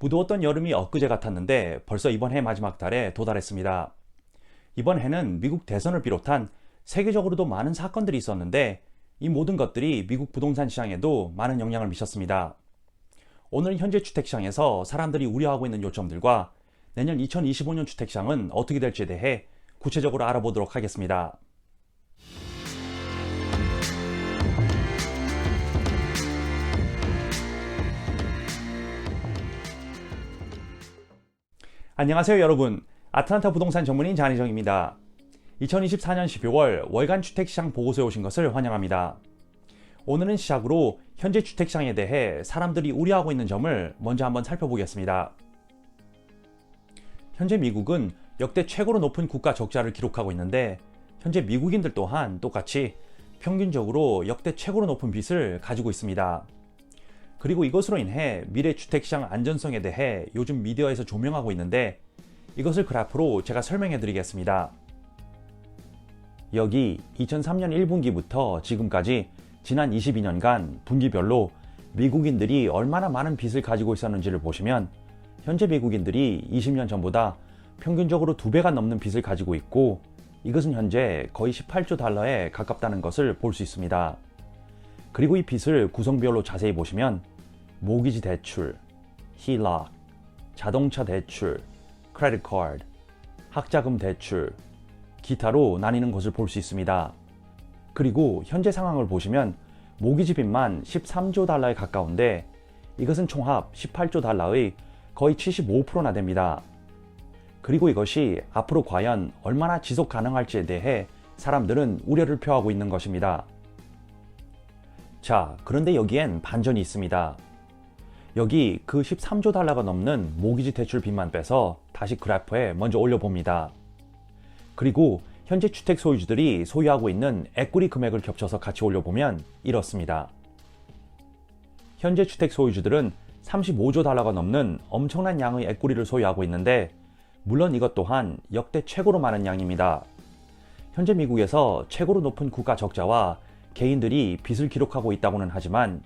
무더웠던 여름이 엊그제 같았는데 벌써 이번 해 마지막 달에 도달했습니다. 이번 해는 미국 대선을 비롯한 세계적으로도 많은 사건들이 있었는데 이 모든 것들이 미국 부동산 시장에도 많은 영향을 미쳤습니다. 오늘 현재 주택시장에서 사람들이 우려하고 있는 요점들과 내년 2025년 주택시장은 어떻게 될지에 대해 구체적으로 알아보도록 하겠습니다. 안녕하세요 여러분. 아틀란타 부동산 전문인 장희정입니다. 2024년 12월 월간 주택시장 보고서에 오신 것을 환영합니다. 오늘은 시작으로 현재 주택시장에 대해 사람들이 우려하고 있는 점을 먼저 한번 살펴보겠습니다. 현재 미국은 역대 최고로 높은 국가 적자를 기록하고 있는데 현재 미국인들 또한 똑같이 평균적으로 역대 최고로 높은 빚을 가지고 있습니다. 그리고 이것으로 인해 미래 주택시장 안전성에 대해 요즘 미디어에서 조명하고 있는데 이것을 그래프로 제가 설명해 드리겠습니다. 여기 2003년 1분기부터 지금까지 지난 22년간 분기별로 미국인들이 얼마나 많은 빚을 가지고 있었는지를 보시면 현재 미국인들이 20년 전보다 평균적으로 두 배가 넘는 빚을 가지고 있고 이것은 현재 거의 18조 달러에 가깝다는 것을 볼 수 있습니다. 그리고 이 빚을 구성별로 자세히 보시면 모기지 대출, HELOC, 자동차 대출, 크레딧 카드, 학자금 대출, 기타로 나뉘는 것을 볼 수 있습니다. 그리고 현재 상황을 보시면 모기지 빚만 13조 달러에 가까운데 이것은 총합 18조 달러의 거의 75%나 됩니다. 그리고 이것이 앞으로 과연 얼마나 지속 가능할지에 대해 사람들은 우려를 표하고 있는 것입니다. 자, 그런데 여기엔 반전이 있습니다. 여기 그 13조 달러가 넘는 모기지 대출 빚만 빼서 다시 그래프에 먼저 올려봅니다. 그리고 현재 주택 소유주들이 소유하고 있는 에quity 금액을 겹쳐서 같이 올려보면 이렇습니다. 현재 주택 소유주들은 35조 달러가 넘는 엄청난 양의 에quity를 소유하고 있는데 물론 이것 또한 역대 최고로 많은 양입니다. 현재 미국에서 최고로 높은 국가 적자와 개인들이 빚을 기록하고 있다고는 하지만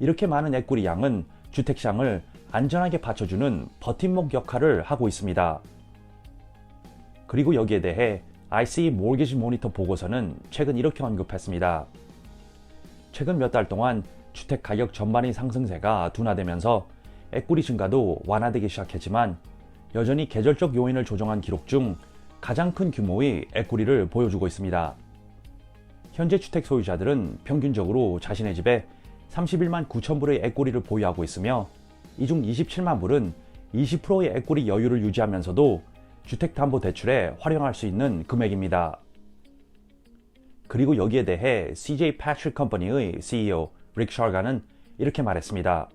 이렇게 많은 에quity 양은 주택시장을 안전하게 받쳐주는 버팀목 역할을 하고 있습니다. 그리고 여기에 대해 ICE 모기지 모니터 보고서는 최근 이렇게 언급했습니다. 최근 몇 달 동안 주택 가격 전반의 상승세가 둔화되면서 에quity 증가도 완화되기 시작했지만 여전히 계절적 요인을 조정한 기록 중 가장 큰 규모의 에quity를 보여주고 있습니다. 현재 주택 소유자들은 평균적으로 자신의 집에 31만 9천 불의 에quity를 보유하고 있으며 이 중 27만 불은 20%의 에quity 여유를 유지하면서도 주택담보대출에 활용할 수 있는 금액입니다. 그리고 여기에 대해 CJ Patrick Company의 CEO 릭 셜가는 이렇게 말했습니다.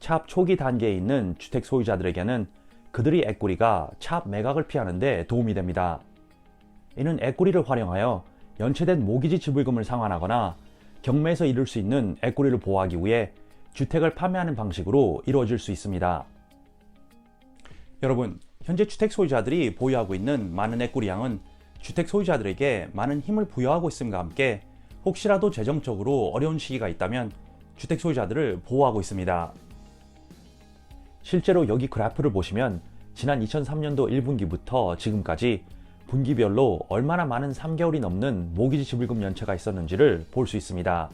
차압 초기 단계에 있는 주택 소유자들에게는 그들의 에quity가 차압 매각을 피하는데 도움이 됩니다. 이는 에quity를 활용하여 연체된 모기지 지불금을 상환하거나 경매에서 이룰 수 있는 에quity를 보호하기 위해 주택을 판매하는 방식으로 이루어질 수 있습니다. 여러분, 현재 주택 소유자들이 보유하고 있는 많은 에quity 양은 주택 소유자들에게 많은 힘을 부여하고 있음과 함께 혹시라도 재정적으로 어려운 시기가 있다면 주택 소유자들을 보호하고 있습니다. 실제로 여기 그래프를 보시면 지난 2003년도 1분기부터 지금까지 분기별로 얼마나 많은 3개월이 넘는 모기지 지불금 연체가 있었는지를 볼 수 있습니다.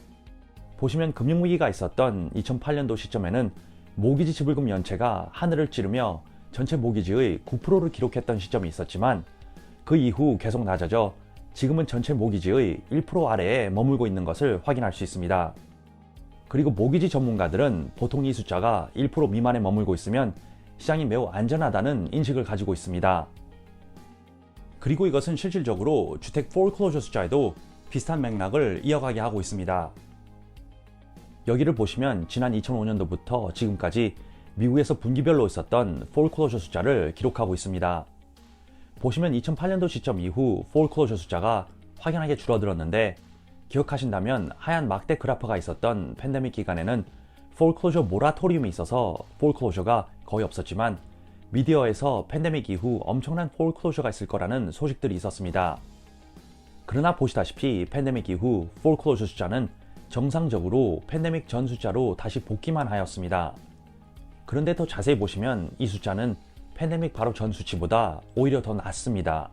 보시면 금융위기가 있었던 2008년도 시점에는 모기지 지불금 연체가 하늘을 찌르며 전체 모기지의 9%를 기록했던 시점이 있었지만 그 이후 계속 낮아져 지금은 전체 모기지의 1% 아래에 머물고 있는 것을 확인할 수 있습니다. 그리고 모기지 전문가들은 보통 이 숫자가 1% 미만에 머물고 있으면 시장이 매우 안전하다는 인식을 가지고 있습니다. 그리고 이것은 실질적으로 주택 폴클로저 숫자에도 비슷한 맥락을 이어가게 하고 있습니다. 여기를 보시면 지난 2005년도부터 지금까지 미국에서 분기별로 있었던 폴클로저 숫자를 기록하고 있습니다. 보시면 2008년도 시점 이후 폴클로저 숫자가 확연하게 줄어들었는데 기억하신다면 하얀 막대 그래프가 있었던 팬데믹 기간에는 폴클로저 모라토리움이 있어서 폴클로저가 거의 없었지만 미디어에서 팬데믹 이후 엄청난 폴클로저가 있을 거라는 소식들이 있었습니다. 그러나 보시다시피 팬데믹 이후 폴클로저 숫자는 정상적으로 팬데믹 전 숫자로 다시 복귀만 하였습니다. 그런데 더 자세히 보시면 이 숫자는 팬데믹 바로 전 수치보다 오히려 더 낮습니다.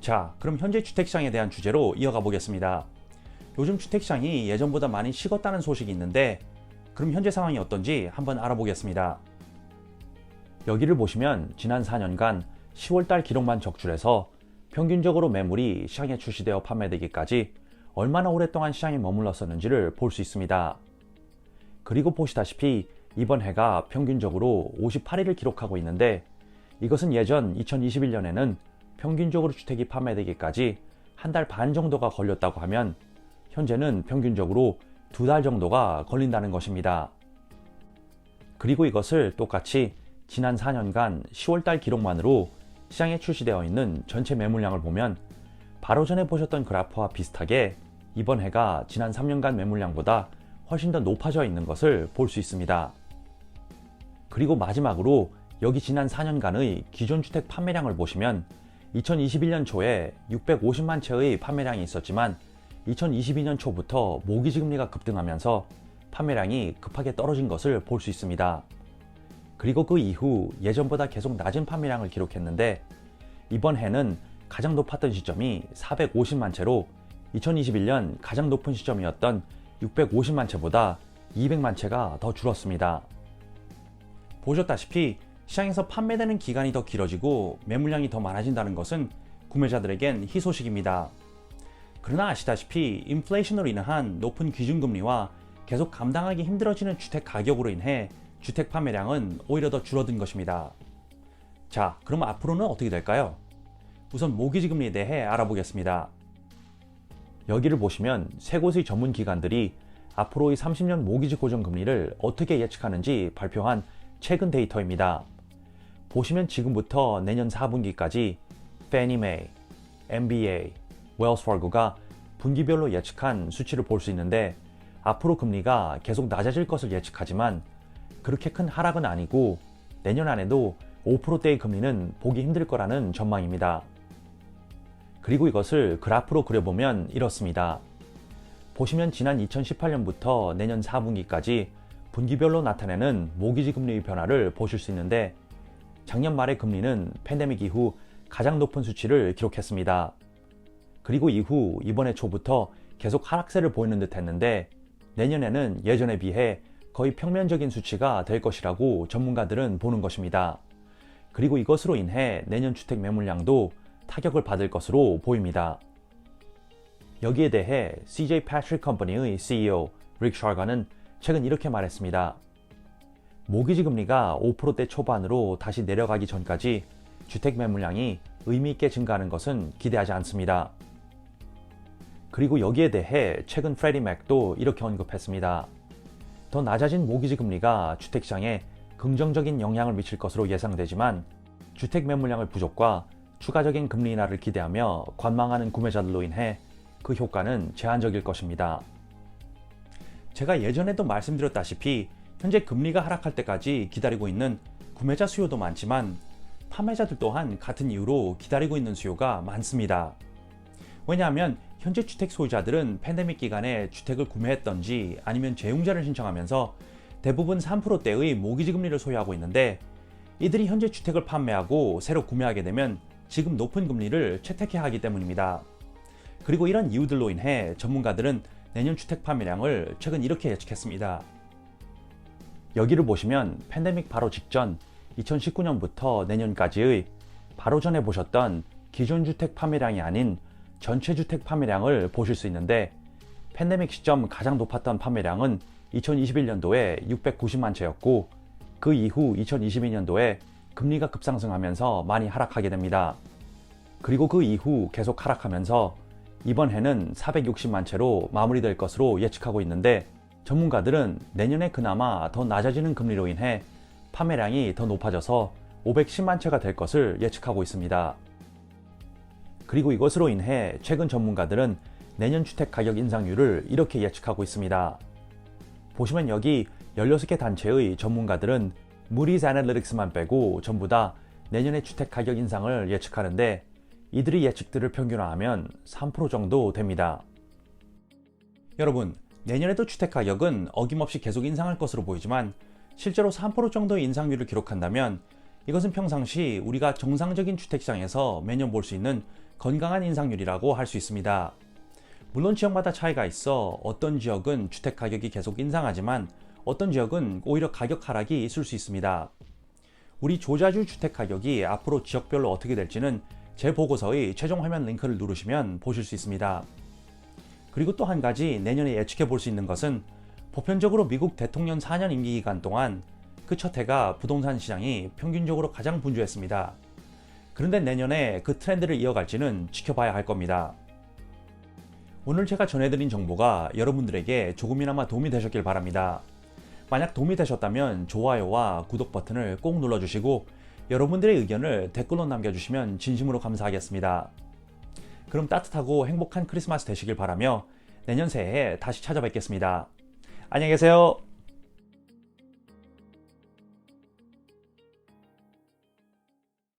자, 그럼 현재 주택시장에 대한 주제로 이어가 보겠습니다. 요즘 주택시장이 예전보다 많이 식었다는 소식이 있는데 그럼 현재 상황이 어떤지 한번 알아보겠습니다. 여기를 보시면 지난 4년간 10월달 기록만 적출해서 평균적으로 매물이 시장에 출시되어 판매되기까지 얼마나 오랫동안 시장에 머물렀었는지를 볼 수 있습니다. 그리고 보시다시피 이번 해가 평균적으로 58일을 기록하고 있는데 이것은 예전 2021년에는 평균적으로 주택이 판매되기까지 한 달 반 정도가 걸렸다고 하면 현재는 평균적으로 두 달 정도가 걸린다는 것입니다. 그리고 이것을 똑같이 지난 4년간 10월달 기록만으로 시장에 출시되어 있는 전체 매물량을 보면 바로 전에 보셨던 그래프와 비슷하게 이번 해가 지난 3년간 매물량보다 훨씬 더 높아져 있는 것을 볼 수 있습니다. 그리고 마지막으로 여기 지난 4년간의 기존 주택 판매량을 보시면 2021년 초에 650만 채의 판매량이 있었지만 2022년 초부터 모기지 금리가 급등하면서 판매량이 급하게 떨어진 것을 볼 수 있습니다. 그리고 그 이후 예전보다 계속 낮은 판매량을 기록했는데 이번 해는 가장 높았던 시점이 450만 채로 2021년 가장 높은 시점이었던 650만 채보다 200만 채가 더 줄었습니다. 보셨다시피 시장에서 판매되는 기간이 더 길어지고 매물량이 더 많아진다는 것은 구매자들에겐 희소식입니다. 그러나 아시다시피 인플레이션으로 인한 높은 기준금리와 계속 감당하기 힘들어지는 주택 가격으로 인해 주택 판매량은 오히려 더 줄어든 것입니다. 자, 그럼 앞으로는 어떻게 될까요? 우선 모기지 금리에 대해 알아보겠습니다. 여기를 보시면 세 곳의 전문 기관들이 앞으로의 30년 모기지 고정 금리를 어떻게 예측하는지 발표한 최근 데이터입니다. 보시면 지금부터 내년 4분기까지 Fannie Mae, MBA, Wells Fargo가 분기별로 예측한 수치를 볼 수 있는데 앞으로 금리가 계속 낮아질 것을 예측하지만 그렇게 큰 하락은 아니고 내년 안에도 5%대의 금리는 보기 힘들 거라는 전망입니다. 그리고 이것을 그래프로 그려보면 이렇습니다. 보시면 지난 2018년부터 내년 4분기까지 분기별로 나타내는 모기지 금리의 변화를 보실 수 있는데 작년 말의 금리는 팬데믹 이후 가장 높은 수치를 기록했습니다. 그리고 이후 이번해 초부터 계속 하락세를 보이는 듯 했는데 내년에는 예전에 비해 거의 평면적인 수치가 될 것이라고 전문가들은 보는 것입니다. 그리고 이것으로 인해 내년 주택 매물량도 타격을 받을 것으로 보입니다. 여기에 대해 CJ Patrick Company의 CEO 릭 샬가는 최근 이렇게 말했습니다. 모기지 금리가 5%대 초반으로 다시 내려가기 전까지 주택 매물량이 의미 있게 증가하는 것은 기대하지 않습니다. 그리고 여기에 대해 최근 프레디 맥도 이렇게 언급했습니다. 더 낮아진 모기지 금리가 주택시장에 긍정적인 영향을 미칠 것으로 예상되지만 주택 매물량의 부족과 추가적인 금리 인하를 기대하며 관망하는 구매자들로 인해 그 효과는 제한적일 것입니다. 제가 예전에도 말씀드렸다시피 현재 금리가 하락할 때까지 기다리고 있는 구매자 수요도 많지만 판매자들 또한 같은 이유로 기다리고 있는 수요가 많습니다. 왜냐하면 현재 주택 소유자들은 팬데믹 기간에 주택을 구매했던지 아니면 재용자를 신청하면서 대부분 3%대의 모기지 금리를 소유하고 있는데 이들이 현재 주택을 판매하고 새로 구매하게 되면 지금 높은 금리를 채택해야 하기 때문입니다. 그리고 이런 이유들로 인해 전문가들은 내년 주택 판매량을 최근 이렇게 예측했습니다. 여기를 보시면 팬데믹 바로 직전 2019년부터 내년까지의 바로 전에 보셨던 기존 주택 판매량이 아닌 전체 주택 판매량을 보실 수 있는데 팬데믹 시점 가장 높았던 판매량은 2021년도에 690만 채였고 그 이후 2022년도에 금리가 급상승하면서 많이 하락하게 됩니다. 그리고 그 이후 계속 하락하면서 이번 해는 460만 채로 마무리될 것으로 예측하고 있는데 전문가들은 내년에 그나마 더 낮아지는 금리로 인해 판매량이 더 높아져서 510만 채가 될 것을 예측하고 있습니다. 그리고 이것으로 인해 최근 전문가들은 내년 주택 가격 인상률을 이렇게 예측하고 있습니다. 보시면 여기 16개 단체의 전문가들은 무리즈 애널리틱스만 빼고 전부 다 내년의 주택 가격 인상을 예측하는데 이들의 예측들을 평균화하면 3% 정도 됩니다. 여러분, 내년에도 주택 가격은 어김없이 계속 인상할 것으로 보이지만 실제로 3% 정도의 인상률을 기록한다면 이것은 평상시 우리가 정상적인 주택시장에서 매년 볼 수 있는 건강한 인상률이라고 할 수 있습니다. 물론 지역마다 차이가 있어 어떤 지역은 주택 가격이 계속 인상하지만 어떤 지역은 오히려 가격 하락이 있을 수 있습니다. 우리 조자주 주택 가격이 앞으로 지역별로 어떻게 될지는 제 보고서의 최종 화면 링크를 누르시면 보실 수 있습니다. 그리고 또 한 가지 내년에 예측해 볼 수 있는 것은 보편적으로 미국 대통령 4년 임기 기간 동안 그 첫 해가 부동산 시장이 평균적으로 가장 분주했습니다. 그런데 내년에 그 트렌드를 이어갈지는 지켜봐야 할 겁니다. 오늘 제가 전해드린 정보가 여러분들에게 조금이나마 도움이 되셨길 바랍니다. 만약 도움이 되셨다면 좋아요와 구독 버튼을 꼭 눌러주시고 여러분들의 의견을 댓글로 남겨주시면 진심으로 감사하겠습니다. 그럼 따뜻하고 행복한 크리스마스 되시길 바라며 내년 새해에 다시 찾아뵙겠습니다. 안녕히 계세요.